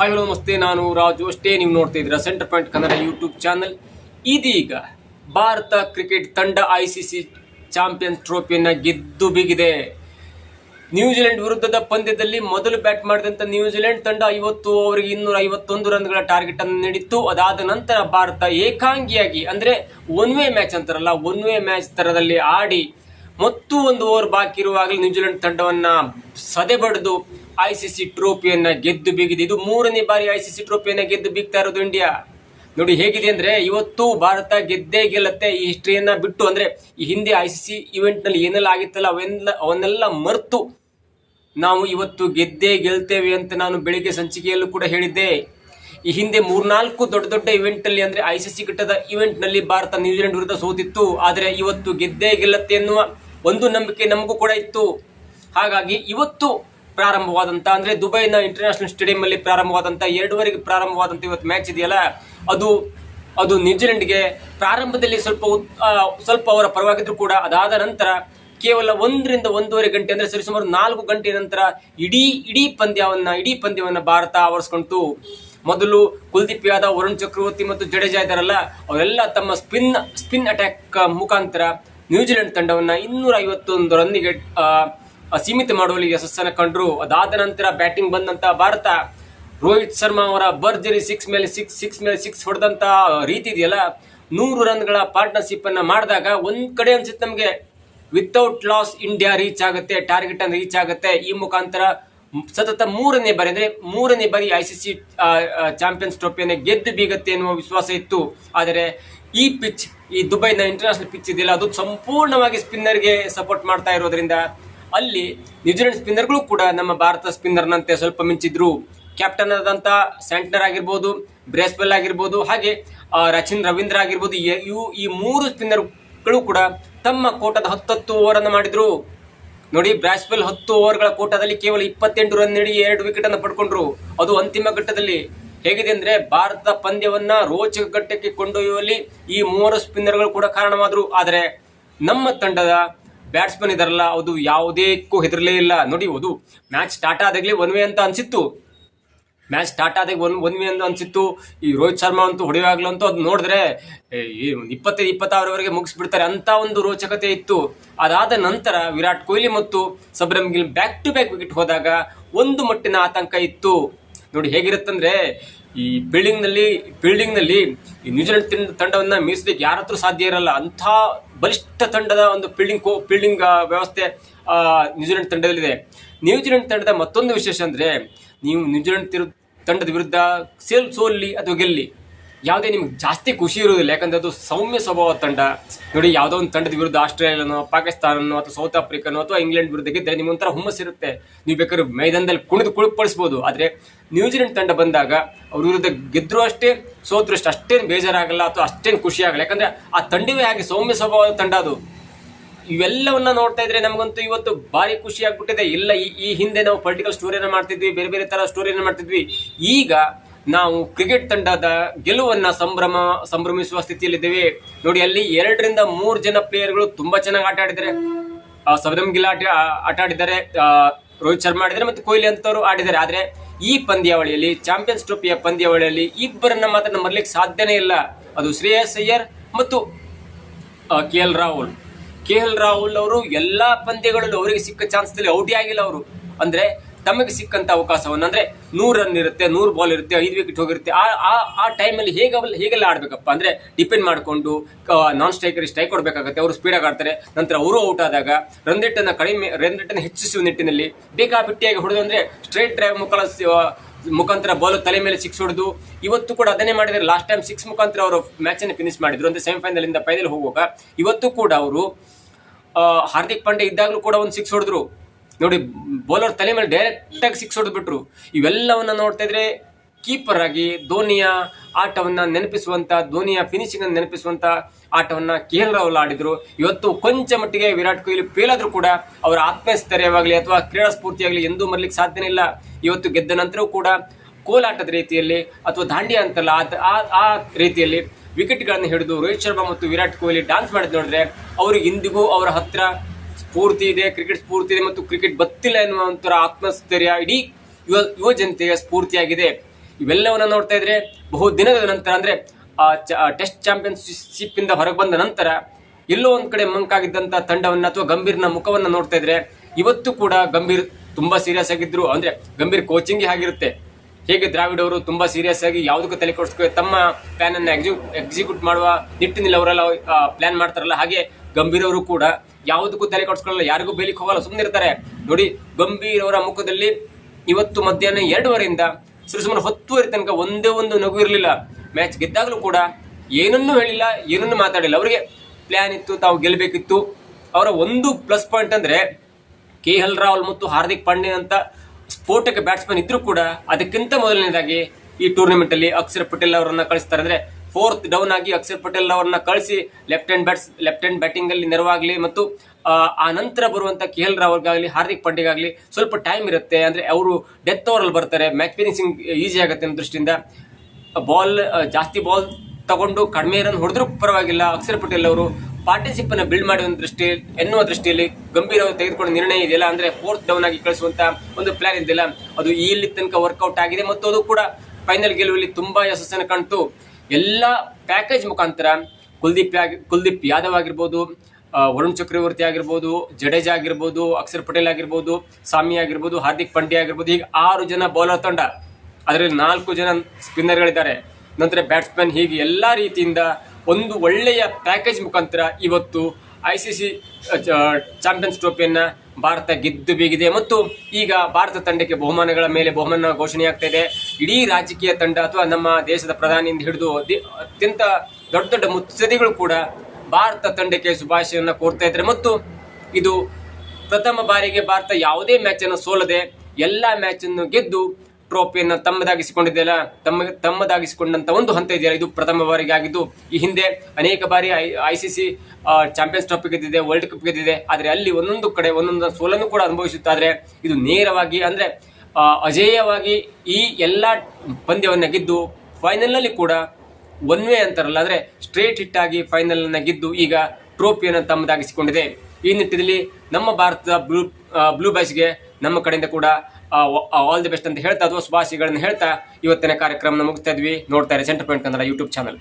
Hi hello, ನಮಸ್ತೆ. ನಾನು ರಾಜು. ಅಷ್ಟೇ ನೀವು ನೋಡ್ತಾ ಇದ್ದೀರಾ centre point Kannada YouTube channel. ಇದೀಗ ಭಾರತ ಕ್ರಿಕೆಟ್ ತಂಡ ಐ ಸಿ ಸಿ ಚಾಂಪಿಯನ್ಸ್ ಟ್ರೋಫಿಯನ್ನು ಗೆದ್ದು ಬಿಗಿದೆ. ನ್ಯೂಜಿಲೆಂಡ್ ವಿರುದ್ಧದ ಪಂದ್ಯದಲ್ಲಿ ಮೊದಲು ಬ್ಯಾಟ್ ಮಾಡಿದಂಥ ನ್ಯೂಜಿಲೆಂಡ್ ತಂಡ ಐವತ್ತು ಓವರ್ಗೆ ಇನ್ನೂರ ಐವತ್ತೊಂದು ರನ್ಗಳ ಟಾರ್ಗೆಟ್ ಅನ್ನು ನೀಡಿತ್ತು. ಅದಾದ ನಂತರ ಭಾರತ ಏಕಾಂಗಿಯಾಗಿ, ಅಂದ್ರೆ ಒನ್ ವೇ ಮ್ಯಾಚ್ ಅಂತಾರಲ್ಲ ಒನ್ ವೇ ಮ್ಯಾಚ್ ತರದಲ್ಲಿ ಆಡಿ ಮತ್ತು ಒಂದು ಓವರ್ ಬಾಕಿ ಇರುವಾಗಲೇ ನ್ಯೂಜಿಲೆಂಡ್ ತಂಡವನ್ನ ಸದೆಬಡಿದು ಐ ಸಿ ಸಿ ಟ್ರೋಫಿಯನ್ನ ಗೆದ್ದು ಬಿಗಿದೆ. ಇದು ಮೂರನೇ ಬಾರಿ ಐ ಸಿ ಸಿ ಟ್ರೋಫಿಯನ್ನ ಗೆದ್ದು ಬೀಗ್ತಾ ಇರೋದು ಇಂಡಿಯಾ. ನೋಡಿ ಹೇಗಿದೆ ಅಂದ್ರೆ ಇವತ್ತು ಭಾರತ ಗೆದ್ದೇ ಗೆಲ್ಲತ್ತೆ ಈ ಹಿಸ್ಟ್ರಿಯನ್ನ ಬಿಟ್ಟು ಅಂದ್ರೆ ಈ ಹಿಂದೆ ಐ ಸಿ ಸಿ ಇವೆಂಟ್ನಲ್ಲಿ ಏನೆಲ್ಲ ಆಗಿತ್ತಲ್ಲ ಅವೆಲ್ಲ ಅವನ್ನೆಲ್ಲ ಮರೆತು ನಾವು ಇವತ್ತು ಗೆದ್ದೇ ಗೆಲ್ತೇವೆ ಅಂತ ನಾನು ಬೆಳಿಗ್ಗೆ ಸಂಚಿಕೆಯಲ್ಲೂ ಕೂಡ ಹೇಳಿದ್ದೆ. ಈ ಹಿಂದೆ ಮೂರ್ನಾಲ್ಕು ದೊಡ್ಡ ದೊಡ್ಡ ಇವೆಂಟ್ ಅಲ್ಲಿ ಅಂದ್ರೆ ಐ ಸಿ ಸಿ ಘಟ್ಟದ ಇವೆಂಟ್ನಲ್ಲಿ ಭಾರತ ನ್ಯೂಜಿಲೆಂಡ್ ವಿರುದ್ಧ ಸೋತಿತ್ತು. ಆದರೆ ಇವತ್ತು ಗೆದ್ದೇ ಗೆಲ್ಲತ್ತೆ ಎನ್ನುವ ಒಂದು ನಂಬಿಕೆ ನಮಗೂ ಕೂಡ ಇತ್ತು. ಹಾಗಾಗಿ ಇವತ್ತು ಪ್ರಾರಂಭವಾದಂತ, ಅಂದ್ರೆ ದುಬೈನ ಇಂಟರ್ನ್ಯಾಷನಲ್ ಸ್ಟೇಡಿಯಂ ಅಲ್ಲಿ ಪ್ರಾರಂಭವಾದಂತ, ಎರಡುವರೆಗೆ ಪ್ರಾರಂಭವಾದಂತ ಇವತ್ತು ಮ್ಯಾಚ್ ಇದೆಯಲ್ಲ, ಅದು ಅದು ನ್ಯೂಜಿಲೆಂಡ್ಗೆ ಪ್ರಾರಂಭದಲ್ಲಿ ಸ್ವಲ್ಪ ಸ್ವಲ್ಪ ಅವರ ಪರವಾಗಿದ್ರು ಕೂಡ ಅದಾದ ನಂತರ ಕೇವಲ ಒಂದರಿಂದ ಒಂದೂವರೆ ಗಂಟೆ, ಅಂದ್ರೆ ಸರಿಸುಮಾರು ನಾಲ್ಕು ಗಂಟೆ ನಂತರ ಇಡೀ ಇಡೀ ಪಂದ್ಯವನ್ನ ಇಡೀ ಪಂದ್ಯವನ್ನ ಭಾರತ ಆವರಿಸ್ಕೊಂತು ಮೊದಲು ಕುಲ್ದೀಪ್ ಯಾದವ್, ವರುಣ್ ಚಕ್ರವರ್ತಿ ಮತ್ತು ಜಡೇಜಾ ಇದ್ದಾರಲ್ಲ, ಅವರೆಲ್ಲ ತಮ್ಮ ಸ್ಪಿನ್ ಸ್ಪಿನ್ ಅಟ್ಯಾಕ್ ಮುಖಾಂತರ ನ್ಯೂಜಿಲೆಂಡ್ ತಂಡವನ್ನು ಇನ್ನೂರ ಐವತ್ತೊಂದು ರನ್ನಿಗೆ ಸೀಮಿತ ಮಾಡುವಲ್ಲಿ ಯಶಸ್ಸನ್ನು ಕಂಡರು. ಅದಾದ ನಂತರ ಬ್ಯಾಟಿಂಗ್ ಬಂದಂತ ಭಾರತ, ರೋಹಿತ್ ಶರ್ಮಾ ಅವರ ಭರ್ಜರಿ ಸಿಕ್ಸ್ ಮೇಲೆ ಸಿಕ್ಸ್ ಸಿಕ್ಸ್ ಮೇಲೆ ಸಿಕ್ಸ್ ಹೊಡೆದಂತ ರೀತಿ ಇದೆಯಲ್ಲ? ನೂರು ರನ್ಗಳ ಪಾರ್ಟ್ನರ್ಶಿಪ್ ಅನ್ನ ಮಾಡಿದಾಗ ಒಂದ್ ಕಡೆ ಅನ್ಸುತ್ತೆ ನಮಗೆ ವಿತೌಟ್ ಲಾಸ್ ಇಂಡಿಯಾ ರೀಚ್ ಆಗುತ್ತೆ ಟಾರ್ಗೆಟ್ ಅನ್ನು ರೀಚ್ ಆಗುತ್ತೆ. ಈ ಮುಖಾಂತರ ಸತತ ಮೂರನೇ ಬಾರಿ ಅಂದ್ರೆ ಮೂರನೇ ಬಾರಿ ಐ ಸಿ ಸಿ ಚಾಂಪಿಯನ್ಸ್ ಟ್ರೋಫಿಯನ್ನು ಗೆದ್ದು ಬೀಗತ್ತೆ ಎನ್ನುವ ವಿಶ್ವಾಸ ಇತ್ತು. ಆದರೆ ಈ ಪಿಚ್, ಈ ದುಬೈನ ಇಂಟರ್ನ್ಯಾಷನಲ್ ಪಿಚ್ ಇದೆಯಲ್ಲ, ಅದು ಸಂಪೂರ್ಣವಾಗಿ ಸ್ಪಿನ್ನರ್ಗೆ ಸಪೋರ್ಟ್ ಮಾಡ್ತಾ ಇರೋದ್ರಿಂದ ಅಲ್ಲಿ ನ್ಯೂಜಿಲೆಂಡ್ ಸ್ಪಿನ್ನರ್ಗಳು ಕೂಡ ನಮ್ಮ ಭಾರತ ಸ್ಪಿನ್ನರ್ನಂತೆ ಸ್ವಲ್ಪ ಮಿಂಚಿದ್ರು. ಕ್ಯಾಪ್ಟನ್ ಆದಂತ ಸ್ಯಾಂಟ್ನರ್ ಆಗಿರ್ಬೋದು, ಬ್ರೇಸ್ಬೆಲ್ ಆಗಿರ್ಬೋದು, ಹಾಗೆ ರಚಿನ್ ರವೀಂದ್ರ ಆಗಿರ್ಬೋದು ಇವು ಈ ಮೂರು ಸ್ಪಿನ್ನರ್ಗಳು ಕೂಡ ತಮ್ಮ ಕೋಟದ ಹತ್ತತ್ತು ಓವರ್ ಅನ್ನು ಮಾಡಿದ್ರು. ನೋಡಿ, ಬ್ರಾಸ್ಬೆಲ್ ಹತ್ತು ಓವರ್ಗಳ ಕೋಟದಲ್ಲಿ ಕೇವಲ ಇಪ್ಪತ್ತೆಂಟು ರನ್ ನೀಡಿ ಎರಡು ವಿಕೆಟ್ ಅನ್ನು ಪಡ್ಕೊಂಡ್ರು. ಅದು ಅಂತಿಮ ಘಟ್ಟದಲ್ಲಿ ಹೇಗಿದೆ ಅಂದ್ರೆ ಭಾರತ ಪಂದ್ಯವನ್ನ ರೋಚಕ ಘಟ್ಟಕ್ಕೆ ಕೊಂಡೊಯ್ಯುವಲ್ಲಿ ಈ ಮೂವರು ಸ್ಪಿನ್ನರ್ಗಳು ಕೂಡ ಕಾರಣವಾದ್ರು. ಆದರೆ ನಮ್ಮ ತಂಡದ ಬ್ಯಾಟ್ಸ್ಮನ್ ಇದಾರಲ್ಲ, ಅದು ಯಾವುದೇಕ್ಕೂ ಹೆದರಲೇ ಇಲ್ಲ. ನೋಡಿ, ಅದು ಮ್ಯಾಚ್ ಸ್ಟಾರ್ಟ್ ಆದಾಗಲೇ ಒನ್ ವೇ ಅಂತ ಅನ್ಸಿತ್ತು. ಮ್ಯಾಚ್ ಸ್ಟಾರ್ಟ್ ಆದಾಗ ಒನ್ ಒನ್ ವೇ ಅಂತ ಅನ್ಸಿತ್ತು. ಈ ರೋಹಿತ್ ಶರ್ಮಾ ಅಂತೂ ಹೊಡೆಯುವಾಗ್ಲೂ ಅದು ನೋಡಿದ್ರೆ ಒಂದು ಇಪ್ಪತ್ತೈದು ಇಪ್ಪತ್ತಾರವರೆಗೆ ಮುಗಿಸ್ಬಿಡ್ತಾರೆ ಅಂತ ಒಂದು ರೋಚಕತೆ ಇತ್ತು. ಅದಾದ ನಂತರ ವಿರಾಟ್ ಕೊಹ್ಲಿ ಮತ್ತು Shubman Gill back to back wicket ಹೋದಾಗ ಒಂದು ಮಟ್ಟಿನ ಆತಂಕ ಇತ್ತು. ನೋಡಿ ಹೇಗಿರುತ್ತಂದ್ರೆ ಈ ಬಿಲ್ಡಿಂಗ್ನಲ್ಲಿ ಬಿಲ್ಡಿಂಗ್ನಲ್ಲಿ ಈ ನ್ಯೂಜಿಲೆಂಡ್ ತಿಂಡ್- ತಂಡವನ್ನ ಮೀರಿಸಲಿಕ್ಕೆ ಯಾರತ್ರ ಸಾಧ್ಯ ಇರಲ್ಲ. ಅಂಥ ಬಲಿಷ್ಠ ತಂಡದ ಒಂದು ಫೀಲ್ಡಿಂಗ್ ಫೀಲ್ಡಿಂಗ್ ವ್ಯವಸ್ಥೆ ನ್ಯೂಜಿಲೆಂಡ್ ತಂಡದಲ್ಲಿದೆ. ನ್ಯೂಜಿಲೆಂಡ್ ತಂಡದ ಮತ್ತೊಂದು ವಿಶೇಷ ಅಂದ್ರೆ, ನೀವು ನ್ಯೂಜಿಲೆಂಡ್ ತಂಡದ ವಿರುದ್ಧ ಸೇಲ್ ಸೋಲ್ಲಿ ಅಥವಾ ಗೆಲ್ಲಿ. ಯಾವುದೇ ನಿಮ್ಗೆ ಜಾಸ್ತಿ ಖುಷಿ ಇರುವುದಿಲ್ಲ ಯಾಕಂದ್ರೆ ಅದು ಸೌಮ್ಯ ಸ್ವಭಾವ ತಂಡ. ನೋಡಿ, ಯಾವುದೋ ಒಂದು ತಂಡದ ವಿರುದ್ಧ ಆಸ್ಟ್ರೇಲಿಯಾನೋ, ಪಾಕಿಸ್ತಾನನೋ, ಅಥವಾ ಸೌತ್ ಆಫ್ರಿಕಾನೋ, ಅಥವಾ ಇಂಗ್ಲೆಂಡ್ ವಿರುದ್ಧ ಗೆದ್ದರೆ ಹುಮ್ಮಸ್ ಇರುತ್ತೆ. ನೀವು ಬೇಕಾದ್ರೆ ಮೈದಾನದಲ್ಲಿ ಕುಣಿದು ಕುಳಿಪಡಿಸ್ಬೋದು. ಆದರೆ ನ್ಯೂಜಿಲೆಂಡ್ ತಂಡ ಬಂದಾಗ ಅವ್ರ ವಿರುದ್ಧ ಗೆದ್ದರೂ ಅಷ್ಟೇ, ಸೋತ್ರು ಅಷ್ಟೇ. ಅಷ್ಟೇನು ಬೇಜಾರಾಗಲ್ಲ ಅಥವಾ ಅಷ್ಟೇನು ಖುಷಿ ಆಗಲ್ಲ. ಯಾಕಂದ್ರೆ ಆ ತಂಡವೇ ಹಾಗೆ ಸೌಮ್ಯ ಸ್ವಭಾವದ ತಂಡ ಅದು. ಇವೆಲ್ಲವನ್ನ ನೋಡ್ತಾ ಇದ್ರೆ ನಮಗಂತೂ ಇವತ್ತು ಭಾರಿ ಖುಷಿ ಆಗ್ಬಿಟ್ಟಿದೆ. ಇಲ್ಲ, ಈ ಈ ಹಿಂದೆ ನಾವು ಪೊಲಿಟಿಕಲ್ ಸ್ಟೋರಿಯನ್ನು ಮಾಡ್ತಿದ್ವಿ, ಬೇರೆ ಬೇರೆ ಥರ ಸ್ಟೋರಿಯನ್ನು ಮಾಡ್ತಿದ್ವಿ. ಈಗ ನಾವು ಕ್ರಿಕೆಟ್ ತಂಡದ ಗೆಲುವನ್ನ ಸಂಭ್ರಮ, ಸಂಭ್ರಮಿಸುವ ಸ್ಥಿತಿಯಲ್ಲಿದ್ದೇವೆ. ನೋಡಿ, ಅಲ್ಲಿ ಎರಡರಿಂದ ಮೂರು ಜನ ಪ್ಲೇಯರ್ಗಳು ತುಂಬಾ ಚೆನ್ನಾಗಿ ಆಟ ಆಡಿದ್ದಾರೆ. ಸಬ್ರಮ್ ಗಿಲ್ ಆಟ ಆಟ ಆಡಿದ್ದಾರೆ. ರೋಹಿತ್ ಶರ್ಮಾ ಆಡಿದ್ದಾರೆ ಮತ್ತು ಕೊಹ್ಲಿ ಅಂತವರು ಆಡಿದ್ದಾರೆ. ಆದ್ರೆ ಈ ಪಂದ್ಯಾವಳಿಯಲ್ಲಿ, ಚಾಂಪಿಯನ್ಸ್ ಟ್ರೋಫಿಯ ಪಂದ್ಯಾವಳಿಯಲ್ಲಿ ಇಬ್ಬರನ್ನ ಮಾತ್ರ ಮರಲಿಕ್ಕೆ ಸಾಧ್ಯನೇ ಇಲ್ಲ. ಅದು ಶ್ರೇಯಸ್ ಅಯ್ಯರ್ ಮತ್ತು K L Rahul. K L Rahul ಅವರು ಎಲ್ಲಾ ಪಂದ್ಯಗಳಲ್ಲೂ ಅವರಿಗೆ ಸಿಕ್ಕ ಚಾನ್ಸ್ದಲ್ಲಿ ಔಟಿ ಆಗಿಲ್ಲ ಅವರು. ಅಂದ್ರೆ ತಮಗೆ ಸಿಕ್ಕಂತ ಅವಕಾಶವನ್ನು, ಅಂದರೆ ನೂರು ರನ್ ಇರುತ್ತೆ, ನೂರು ಬಾಲ್ ಇರುತ್ತೆ, ಐದು ವಿಕೆಟ್ ಹೋಗಿರುತ್ತೆ, ಆ ಆ ಆ ಟೈಮಲ್ಲಿ ಹೇಗೆ ಹೇಗೆಲ್ಲ ಆಡಬೇಕಪ್ಪ? ಅಂದ್ರೆ ಡಿಪೆಂಡ್ ಮಾಡಿಕೊಂಡು ನಾನ್ ಸ್ಟ್ರೈಕರ್ ಸ್ಟ್ರೈಕ್ ಕೊಡಬೇಕಾಗುತ್ತೆ, ಅವರು ಸ್ಪೀಡಾಗಿ ಆಡ್ತಾರೆ, ನಂತರ ಅವರು ಔಟ್ ಆದಾಗ ರನ್ ರೇಟನ್ನು ಕಡಿಮೆ ರನ್ ರೇಟನ್ನು ಹೆಚ್ಚಿಸುವ ನಿಟ್ಟಿನಲ್ಲಿ ಬೇಕಾಬಿಟ್ಟಿಯಾಗಿ ಹೊಡೆದು, ಅಂದರೆ ಸ್ಟ್ರೈಟ್ ಡ್ರೈವ್ ಮುಖಾಂತರ ಮುಖಾಂತರ ಬಾಲ್ ತಲೆ ಮೇಲೆ ಸಿಕ್ಸ್ ಹೊಡೆದು, ಇವತ್ತು ಕೂಡ ಅದನ್ನೇ ಮಾಡಿದರೆ ಲಾಸ್ಟ್ ಟೈಮ್ ಸಿಕ್ಸ್ ಮುಖಾಂತರ ಅವರು ಮ್ಯಾಚ್ ಅನ್ನು ಫಿನಿಶ್ ಮಾಡಿದ್ರು, ಅಂದ್ರೆ ಸೆಮಿಫೈನಲ್ ಇಂದ ಫೈನಲ್ ಹೋಗುವಾಗ, ಇವತ್ತು ಕೂಡ ಅವರು ಹಾರ್ದಿಕ್ ಪಾಂಡೆ ಇದ್ದಾಗಲೂ ಕೂಡ ಒಂದು ಸಿಕ್ಸ್ ಹೊಡೆದ್ರು. ನೋಡಿ ಬೌಲರ್ ತಲೆ ಮೇಲೆ ಡೈರೆಕ್ಟ್ ಆಗಿ ಸಿಕ್ಸ್ ಹೊಡೆದ್ಬಿಟ್ರು. ಇವೆಲ್ಲವನ್ನು ನೋಡ್ತಾ ಇದ್ರೆ ಕೀಪರ್ ಆಗಿ ಧೋನಿಯ ಆಟವನ್ನ ನೆನಪಿಸುವಂತ, ಧೋನಿಯ ಫಿನಿಶಿಂಗ್ ಅನ್ನು ನೆನಪಿಸುವಂತ ಆಟವನ್ನ ಕೆ ಎಲ್ ರಾಹುಲ್ ಆಡಿದ್ರು. ಇವತ್ತು ಕೊಂಚ ಮಟ್ಟಿಗೆ ವಿರಾಟ್ ಕೊಹ್ಲಿ ಫೇಲ್ ಆದ್ರೂ ಕೂಡ ಅವರ ಆತ್ಮಸ್ಥೈರ್ಯವಾಗಲಿ ಅಥವಾ ಕ್ರೀಡಾ ಸ್ಫೂರ್ತಿಯಾಗಲಿ ಎಂದೂ ಮರಲಿಕ್ಕೆ ಸಾಧ್ಯನೇ ಇಲ್ಲ. ಇವತ್ತು ಗೆದ್ದ ನಂತರವೂ ಕೂಡ ಕೋಲಾಟದ ರೀತಿಯಲ್ಲಿ ಅಥವಾ ದಾಂಡಿಯಾ ಅಂತಲ್ಲ, ಆ- ಆ ರೀತಿಯಲ್ಲಿ ವಿಕೆಟ್ಗಳನ್ನು ಹಿಡಿದು ರೋಹಿತ್ ಶರ್ಮಾ ಮತ್ತು ವಿರಾಟ್ ಕೊಹ್ಲಿ ಡಾನ್ಸ್ ಮಾಡಿದ್ ನೋಡಿದ್ರೆ ಅವ್ರಿಗೆ ಇಂದಿಗೂ ಅವರ ಹತ್ರ ಸ್ಫೂರ್ತಿ ಇದೆ ಕ್ರಿಕೆಟ್ ಸ್ಫೂರ್ತಿ ಇದೆ ಮತ್ತು ಕ್ರಿಕೆಟ್ ಬತ್ತಿಲ್ಲ ಎನ್ನುವಂತರ ಆತ್ಮಸ್ಥೈರ್ಯ ಇಡೀ ಯುವ ಯುವ ಜನತೆಯ ಸ್ಫೂರ್ತಿಯಾಗಿದೆ. ಇವೆಲ್ಲವನ್ನ ನೋಡ್ತಾ ಇದ್ರೆ ಬಹು ದಿನದ ನಂತರ ಅಂದ್ರೆ ಆ ಟೆಸ್ಟ್ ಚಾಂಪಿಯನ್ಶಿಪ್ ಇಂದ ಹೊರಗೆ ಬಂದ ನಂತರ ಎಲ್ಲೋ ಒಂದ್ ಕಡೆ ಮಂಕಾಗಿದ್ದಂತ ತಂಡವನ್ನ ಅಥವಾ ಗಂಭೀರ್ನ ಮುಖವನ್ನ ನೋಡ್ತಾ ಇದ್ರೆ ಇವತ್ತು ಕೂಡ ಗಂಭೀರ್ ತುಂಬಾ ಸೀರಿಯಸ್ ಆಗಿದ್ರು. ಅಂದ್ರೆ ಗಂಭೀರ್ ಕೋಚಿಂಗ್ ಆಗಿರುತ್ತೆ. ಹೇಗೆ ದ್ರಾವಿಡ್ ಅವರು ತುಂಬಾ ಸೀರಿಯಸ್ ಆಗಿ ಯಾವುದಕ್ಕೂ ತಲೆ ಕೊಡಿಸ್ಕೊ ತಮ್ಮ ಪ್ಲಾನ್ ಅನ್ನ ಎಕ್ಸಿಕ್ಯೂಟ್ ಮಾಡುವ ನಿಟ್ಟಿನಲ್ಲಿ ಅವರೆಲ್ಲ ಪ್ಲಾನ್ ಮಾಡ್ತಾರಲ್ಲ, ಹಾಗೆ ಗಂಭೀರ್ ಅವರು ಕೂಡ ಯಾವುದಕ್ಕೂ ತಲೆ ಕಟ್ಸ್ಕೊಳ್ಳಲ್ಲ, ಯಾರಿಗೂ ಬೇಲಿಕ್ ಹೋಗಲ್ಲ ಸುಮ್ಮನೆ ಇರ್ತಾರೆ. ನೋಡಿ ಗಂಭೀರ್ ಅವರ ಮುಖದಲ್ಲಿ ಇವತ್ತು ಮಧ್ಯಾಹ್ನ ಎರಡುವರೆಯಿಂದ ಸುಮಾರು ಹತ್ತುವರೆ ತನಕ ಒಂದೇ ಒಂದು ನಗು ಇರಲಿಲ್ಲ. ಮ್ಯಾಚ್ ಗೆದ್ದಾಗಲೂ ಕೂಡ ಏನನ್ನೂ ಹೇಳಿಲ್ಲ, ಏನನ್ನೂ ಮಾತಾಡಿಲ್ಲ. ಅವರಿಗೆ ಪ್ಲಾನ್ ಇತ್ತು, ತಾವು ಗೆಲ್ಲಬೇಕಿತ್ತು ಅವರ ಒಂದು ಪ್ಲಸ್ ಪಾಯಿಂಟ್ ಅಂದ್ರೆ ಕೆ ಎಲ್ ರಾಹುಲ್ ಮತ್ತು ಹಾರ್ದಿಕ್ ಪಾಂಡ್ಯ ಅಂತ ಸ್ಫೋಟಕ ಬ್ಯಾಟ್ಸ್ಮನ್ ಇದ್ರೂ ಕೂಡ ಅದಕ್ಕಿಂತ ಮೊದಲನೇದಾಗಿ ಈ ಟೂರ್ನಮೆಂಟ್ ಅಲ್ಲಿ ಅಕ್ಷರ್ ಪಟೇಲ್ ಅವರನ್ನು ಕಳಿಸ್ತಾರೆ. ಅಂದ್ರೆ ಫೋರ್ತ್ ಡೌನ್ ಆಗಿ ಅಕ್ಷರ್ ಪಟೇಲ್ ಅವರನ್ನ ಕಳಿಸಿ left hand bats left hand batting ಅಲ್ಲಿ ನೆರವಾಗಲಿ ಮತ್ತು ಆ, ನಂತರ ಬರುವಂತ ಕೆ ಎಲ್ ಆಗಲಿ ಹಾರ್ದಿಕ್ ಪಾಂಡ್ಯಗಾಗಲಿ ಸ್ವಲ್ಪ ಟೈಮ್ ಇರುತ್ತೆ. ಅಂದ್ರೆ ಅವರು ಡೆತ್ ಓವರ್ ಅಲ್ಲಿ ಬರ್ತಾರೆ. ಮ್ಯಾಚ್ ಫಿನಿಶಿಂಗ್ ಈಸಿ ಆಗುತ್ತೆ ಅನ್ನೋ ದೃಷ್ಟಿಯಿಂದ. ಬಾಲ್ ಜಾಸ್ತಿ ಬಾಲ್ ತಗೊಂಡು ಕಡಿಮೆ ರನ್ ಹೊಡೆದ್ರೂ ಪರವಾಗಿಲ್ಲ. ಅಕ್ಷರ್ ಪಟೇಲ್ ಅವರು ಪಾರ್ಟ್ನರ್ಶಿಪ್ ಅನ್ನ ಬಿಲ್ಡ್ ಮಾಡುವ ದೃಷ್ಟಿ ಎನ್ನುವ ದೃಷ್ಟಿಯಲ್ಲಿ ಗಂಭೀರವಾಗಿ ತೆಗೆದುಕೊಂಡ ನಿರ್ಣಯ ಇದೆಯಲ್ಲ? ಅಂದ್ರೆ ಫೋರ್ತ್ ಡೌನ್ ಆಗಿ ಕಳಿಸುವಂತ ಒಂದು ಪ್ಲಾನ್ ಇದೆಯಲ್ಲ? ಅದು ಇಲ್ಲಿ ತನಕ ವರ್ಕೌಟ್ ಆಗಿದೆ ಮತ್ತು ಅದು ಕೂಡ ಫೈನಲ್ ಗೆಲುವಲ್ಲಿ ತುಂಬಾ ಯಶಸ್ಸನ್ನು ಕಾಣ್ತು. ಎಲ್ಲ ಪ್ಯಾಕೇಜ್ ಮುಖಾಂತರ ಕುಲ್ದೀಪ್ ಕುಲ್ದೀಪ್ ಯಾದವ್ ಆಗಿರ್ಬೋದು ವರುಣ್ ಚಕ್ರವರ್ತಿ ಆಗಿರ್ಬೋದು, ಜಡೇಜಾ ಆಗಿರ್ಬೋದು, ಅಕ್ಷರ್ ಪಟೇಲ್ ಆಗಿರ್ಬೋದು, ಸಾಮಿ ಆಗಿರ್ಬೋದು, ಹಾರ್ದಿಕ್ ಪಾಂಡ್ಯ ಆಗಿರ್ಬೋದು, ಹೀಗೆ ಆರು ಜನ ಬೌಲರ್ ತಂಡ. ಅದರಲ್ಲಿ ನಾಲ್ಕು ಜನ ಸ್ಪಿನ್ನರ್ಗಳಿದ್ದಾರೆ ನಂತರ ಬ್ಯಾಟ್ಸ್ಮನ್ ಹೀಗೆ ಎಲ್ಲ ರೀತಿಯಿಂದ ಒಂದು ಒಳ್ಳೆಯ ಪ್ಯಾಕೇಜ್ ಮುಖಾಂತರ ಇವತ್ತು ಐ ಸಿ ಸಿ ಚಾಂಪಿಯನ್ಸ್ ಟ್ರೋಫಿಯನ್ನ ಭಾರತ ಗೆದ್ದು ಬೀಗಿದೆ ಮತ್ತು ಈಗ ಭಾರತ ತಂಡಕ್ಕೆ ಬಹುಮಾನಗಳ ಮೇಲೆ ಬಹುಮಾನ ಘೋಷಣೆಯಾಗ್ತಾ ಇದೆ. ಇಡೀ ರಾಜಕೀಯ ತಂಡ ಅಥವಾ ನಮ್ಮ ದೇಶದ ಪ್ರಧಾನಿಯಿಂದ ಹಿಡಿದು ಅತ್ಯಂತ ದೊಡ್ಡ ದೊಡ್ಡ ಮುತ್ಸದಿಗಳು ಕೂಡ ಭಾರತ ತಂಡಕ್ಕೆ ಶುಭಾಶಯವನ್ನು ಕೋರ್ತಾ ಇದ್ದಾರೆ. ಮತ್ತು ಇದು ಪ್ರಥಮ ಬಾರಿಗೆ ಭಾರತ ಯಾವುದೇ ಮ್ಯಾಚನ್ನು ಸೋಲದೆ ಎಲ್ಲ ಮ್ಯಾಚನ್ನು ಗೆದ್ದು ಟ್ರೋಫಿಯನ್ನು ತಮ್ಮದಾಗಿಸಿಕೊಂಡಿದೆಯಲ್ಲ? ತಮ್ಮ, ತಮ್ಮದಾಗಿಸಿಕೊಂಡಂತ ಒಂದು ಹಂತ ಇದೆಯಲ್ಲ, ಇದು ಪ್ರಥಮ ಬಾರಿಗೆ ಆಗಿದ್ದು ಈ ಹಿಂದೆ ಅನೇಕ ಬಾರಿ I C C champions trophy ಗೆದ್ದಿದೆ, ವರ್ಲ್ಡ್ ಕಪ್ ಗೆದ್ದಿದೆ. ಆದರೆ ಅಲ್ಲಿ ಒಂದೊಂದು ಕಡೆ ಒಂದೊಂದು ಸೋಲನ್ನು ಕೂಡ ಅನುಭವಿಸುತ್ತಾದ್ರೆ ಇದು ನೇರವಾಗಿ ಅಂದ್ರೆ ಅಜೇಯವಾಗಿ ಈ ಎಲ್ಲ ಪಂದ್ಯವನ್ನ ಗೆದ್ದು ಫೈನಲ್ನಲ್ಲಿ ಕೂಡ ಒನ್ ವೇ ಅಂತಾರಲ್ಲ, ಅಂದರೆ ಸ್ಟ್ರೇಟ್ ಹಿಟ್ ಆಗಿ ಫೈನಲ್ ಅನ್ನ ಗೆದ್ದು ಈಗ ಟ್ರೋಫಿಯನ್ನು ತಮ್ಮದಾಗಿಸಿಕೊಂಡಿದೆ. ಈ ನಿಟ್ಟಿನಲ್ಲಿ ನಮ್ಮ ಭಾರತದ ಬ್ಲೂ ಬ್ಲೂ ಬಾಯ್ಸ್ಗೆ ನಮ್ಮ ಕಡೆಯಿಂದ ಕೂಡ ಆಲ್ ದಿ ಬೆಸ್ಟ್ ಅಂತ ಹೇಳ್ತಾ ಅಥವಾ ಶುಭಾಶಯಗಳನ್ನು ಹೇಳ್ತಾ ಇವತ್ತಿನ ಕಾರ್ಯಕ್ರಮನ ಮುಗಿಸ್ತಾ ಇದ್ವಿ. ನೋಡ್ತಾರೆ centre point Kannada YouTube channel